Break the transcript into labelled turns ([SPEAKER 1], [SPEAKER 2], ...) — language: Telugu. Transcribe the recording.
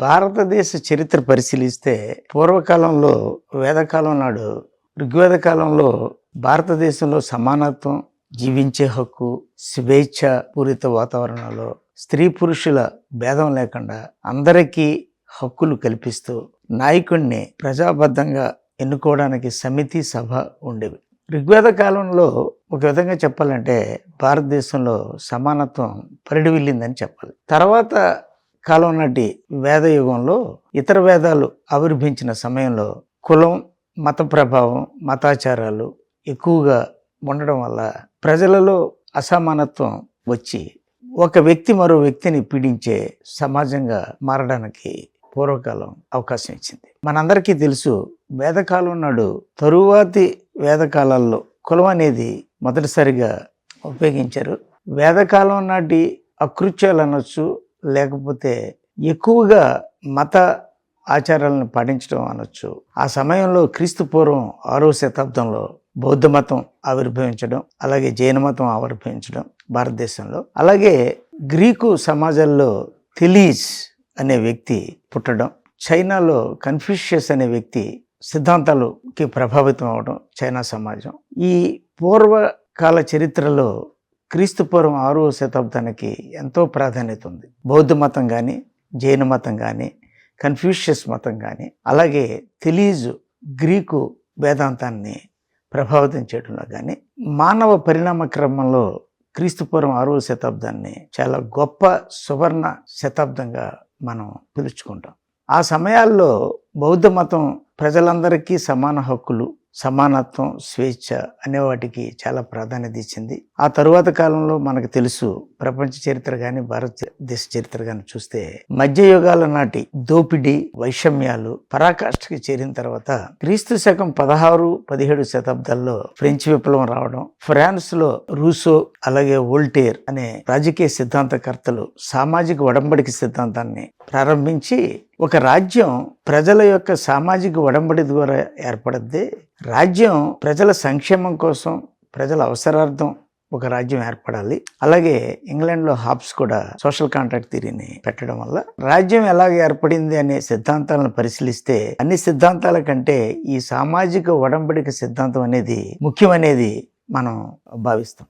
[SPEAKER 1] భారతదేశ చరిత్ర పరిశీలిస్తే పూర్వకాలంలో వేదకాలం నాడు ఋగ్వేద కాలంలో భారతదేశంలో సమానత్వం జీవించే హక్కు స్వేచ్ఛ పూరిత వాతావరణంలో స్త్రీ పురుషుల భేదం లేకుండా అందరికీ హక్కులు కల్పిస్తూ నాయకుణ్ణి ప్రజాబద్ధంగా ఎన్నుకోవడానికి సమితి సభ ఉండేవి. ఋగ్వేద కాలంలో ఒక విధంగా చెప్పాలంటే భారతదేశంలో సమానత్వం పరిడివిల్లిందని చెప్పాలి. తర్వాత కాలం నాటి వేద యుగంలో ఇతర వేదాలు ఆవిర్భించిన సమయంలో కులం మత ప్రభావం మతాచారాలు ఎక్కువగా ఉండడం వల్ల ప్రజలలో అసమానత్వం వచ్చి ఒక వ్యక్తి మరో వ్యక్తిని పీడించే సమాజంగా మారడానికి పూర్వకాలం అవకాశం ఇచ్చింది. మనందరికీ తెలుసు వేదకాలం నాడు తరువాతి వేదకాలాల్లో కులం అనేది మొదటిసారిగా ఉపయోగించారు. వేదకాలం నాటి అకృత్యాలు అనొచ్చు లేకపోతే ఎక్కువగా మత ఆచారాలను పాటించడం అనొచ్చు. ఆ సమయంలో క్రీస్తు పూర్వం ఆరవ శతాబ్దంలో బౌద్ధ మతం ఆవిర్భవించడం అలాగే జైన మతం ఆవిర్భవించడం భారతదేశంలో. అలాగే గ్రీకు సమాజాల్లో తెలీజ్ అనే వ్యక్తి పుట్టడం చైనాలో కన్ఫ్యూషియస్ అనే వ్యక్తి సిద్ధాంతాలకి ప్రభావితం అవడం చైనా సమాజం. ఈ పూర్వకాల చరిత్రలో క్రీస్తుపూర్వం ఆరో ఆరవ శతాబ్దానికి ఎంతో ప్రాధాన్యత ఉంది. బౌద్ధ మతం కానీ జైన మతం కానీ కన్ఫ్యూషియస్ మతం కానీ అలాగే తెలీజు గ్రీకు వేదాంతాన్ని ప్రభావితం చేయడంలో కానీ మానవ పరిణామ క్రమంలో క్రీస్తుపూర్వం ఆరవ శతాబ్దాన్ని చాలా గొప్ప సువర్ణ శతాబ్దంగా మనం పిలుచుకుంటాం. ఆ సమయాల్లో బౌద్ధ మతం ప్రజలందరికీ సమాన హక్కులు సమానత్వం స్వేచ్ఛ అనే వాటికి చాలా ప్రాధాన్యత ఇచ్చింది. ఆ తరువాత కాలంలో మనకు తెలుసు ప్రపంచ చరిత్ర కానీ భారతదేశ చరిత్ర కానీ చూస్తే మధ్యయుగాల నాటి దోపిడీ వైషమ్యాలు పరాకాష్ఠకి చేరిన తర్వాత క్రీస్తు శకం పదహారు పదిహేడు శతాబ్దాల్లో ఫ్రెంచ్ విప్లవం రావడం ఫ్రాన్స్లో రూసో అలాగే వోల్టేర్ అనే రాజకీయ సిద్ధాంతకర్తలు సామాజిక ఒడంబడికి సిద్ధాంతాన్ని ప్రారంభించి ఒక రాజ్యం ప్రజల యొక్క సామాజిక ఒడంబడి ద్వారా ఏర్పడద్ది రాజ్యం ప్రజల సంక్షేమం కోసం ప్రజల అవసరార్థం ఒక రాజ్యం ఏర్పడాలి. అలాగే ఇంగ్లాండ్లో హాబ్స్ కూడా సోషల్ కాంట్రాక్ట్ థిరీని పెట్టడం వల్ల రాజ్యం ఎలాగ ఏర్పడింది అనే సిద్ధాంతాలను పరిశీలిస్తే అన్ని సిద్ధాంతాల కంటే ఈ సామాజిక ఒడంబడిక సిద్ధాంతం అనేది ముఖ్యమనేది మనం భావిస్తాం.